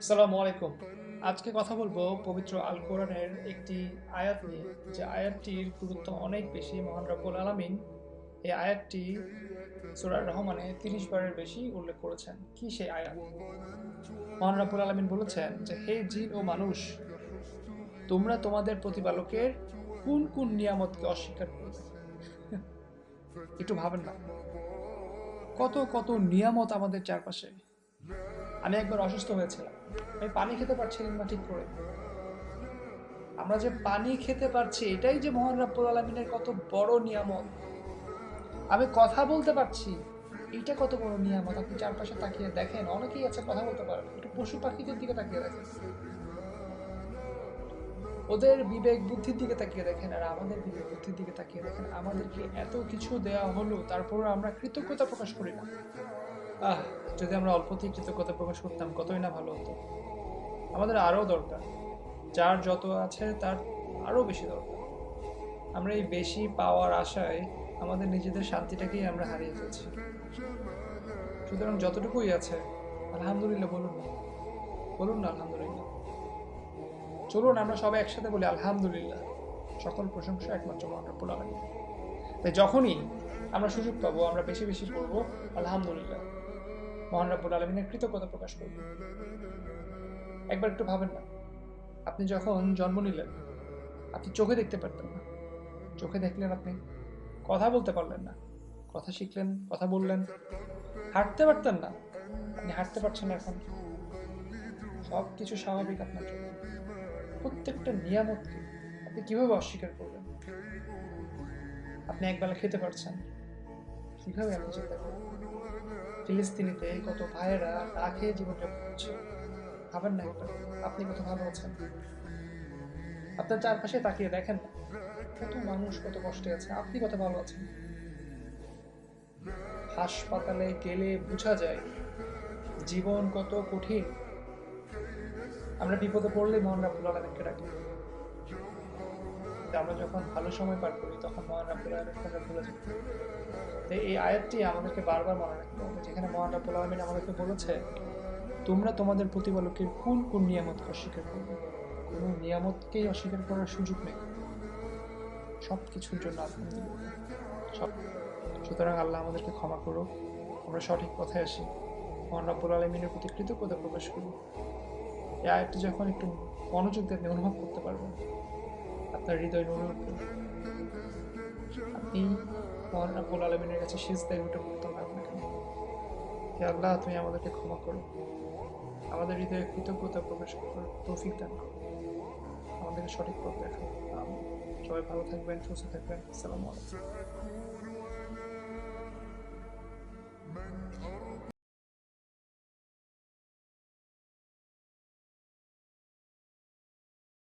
আসসালামু আলাইকুম। আজকে কথা বলব পবিত্র আল কোরআনের একটি আয়াত নিয়ে। যে আয়াতটির গুরুত্ব অনেক বেশি, মহান রব্বুল আলামিন এই আয়াতটি সুরার রহমানে তিরিশ বারের বেশি উল্লেখ করেছেন। কি সেই আয়াত? মহান রব্বুল আলামিন বলেছেন যে, হে জিন ও মানুষ, তোমরা তোমাদের প্রতিপালকের কোন কোন নিয়ামতকে অস্বীকার করবে? একটু ভাবেন না। কত কত নিয়ামত আমাদের চারপাশে। আমি একবার অসুস্থ হয়েছিলাম। আমি পানি খেতে পারছিলাম না ঠিক করে। আমরা যে পানি খেতে পারছি, এটাই যে মহান রাব্বুল আলমিনের কত বড় নিয়ামত। আমি কথা বলতে পারছি, এইটা কত বড় নিয়ামত। আপনি চারপাশে তাকিয়ে দেখেন, অনেকেই আছে কথা বলতে পারেন একটু পশু পাখিদের দিকে তাকিয়ে দেখেন। ওদের বিবেক বুদ্ধির দিকে তাকিয়ে দেখেন আর আমাদের বিবেক বুদ্ধির দিকে তাকিয়ে দেখেন। আমাদেরকে এত কিছু দেওয়া হলো তারপর আমরা কৃতজ্ঞতা প্রকাশ করি না। আহ, যদি আমরা অল্পতেই কৃতজ্ঞতা প্রকাশ করতাম, কতই না ভালো হতো। আমাদের আরও দরকার। যার যত আছে, তার আরও বেশি দরকার। আমরা এই বেশি পাওয়ার আশায় আমাদের নিজেদের শান্তিটাকেই আমরা হারিয়ে ফেলছি। সুতরাং যতটুকুই আছে, আলহামদুলিল্লাহ বলুন না। বলুন না, আলহামদুলিল্লাহ। চলুন, আমরা সবাই একসাথে বলি, আলহামদুলিল্লাহ। সকল প্রশংসা একমাত্র মহানরবুল আলমী তাই যখনই আমরা সুযোগ পাবো, আমরা বেশি বেশি পড়ব, আলহামদুলিল্লাহ। মহান রাব্বুল আলমিনের কৃতজ্ঞতা প্রকাশ করব। একবার একটু ভাবেন না। আপনি যখন জন্ম নিলেন, আপনি চোখে দেখতে পারতেন না। চোখে দেখলেন আপনি কথা বলতে পারলেন না। কথা শিখলেন, কথা বললেন। হাঁটতে পারতেন না। আপনি হাঁটতে পারছেন এখন। সব কিছু স্বাভাবিক আপনার জন্য। প্রত্যেকটা নিয়ামতকে আপনি কীভাবে অস্বীকার করবেন? আপনি একবেলা খেতে পারছেন। কীভাবে আপনি চিন্তা করবেন ফিলিস্তিনিতে কত ভাইয়েরা না খেয়ে জীবনযাপন করছে ভাবেন না একবার আপনি কত ভালো আছেন? আপনার চারপাশে তাকিয়ে দেখেন কত মানুষ কত কষ্টে আছে। আপনি কত ভালো আছেন? হাসপাতালে গেলে বোঝা যায় জীবন কত কঠিন। আমরা বিপদে পড়লে রাবুল আলমিনকে ডাকি। কিন্তু আমরা যখন ভালো সময় পার করি, তখন মহান রাবুল আলমিনকে আমরা ভুলে যাই তো এই আয়াতটি আমাদেরকে বারবার মনে রাখতে হবে, যেখানে মহান রাবুল আলমিন আমাদেরকে বলেছে, তোমরা তোমাদের প্রতিপালকের কোন কোন নিয়ামতকে অস্বীকার করবে কোনো নিয়ামতকেই অস্বীকার করার সুযোগ নেই। সব কিছুর জন্য সব সুতরাং আল্লাহ আমাদেরকে ক্ষমা করো আমরা সঠিক পথে আসি। মহান রাব্বুল আলমিনের প্রতি কৃতজ্ঞতা প্রকাশ করি এই আয়াতটি যখন একটু মনোযোগ দিয়ে আপনি অনুভব করতে পারবেন আপনার হৃদয় নড়ে উঠবে আপনি মহান রাব্বুল আলমিনের কাছে শেষদায় উঠে পড়তে হবে আপনাকে। হে আল্লাহ, তুমি আমাদেরকে ক্ষমা করো। আমাদের হৃদয়ে কৃতজ্ঞতা প্রকাশ করার তৌফিক দান করো। আমাদেরকে সঠিক পথ দেখো সবাই ভালো থাকবেন, সুস্থ থাকবেন। আসসালামু আলাইকুম।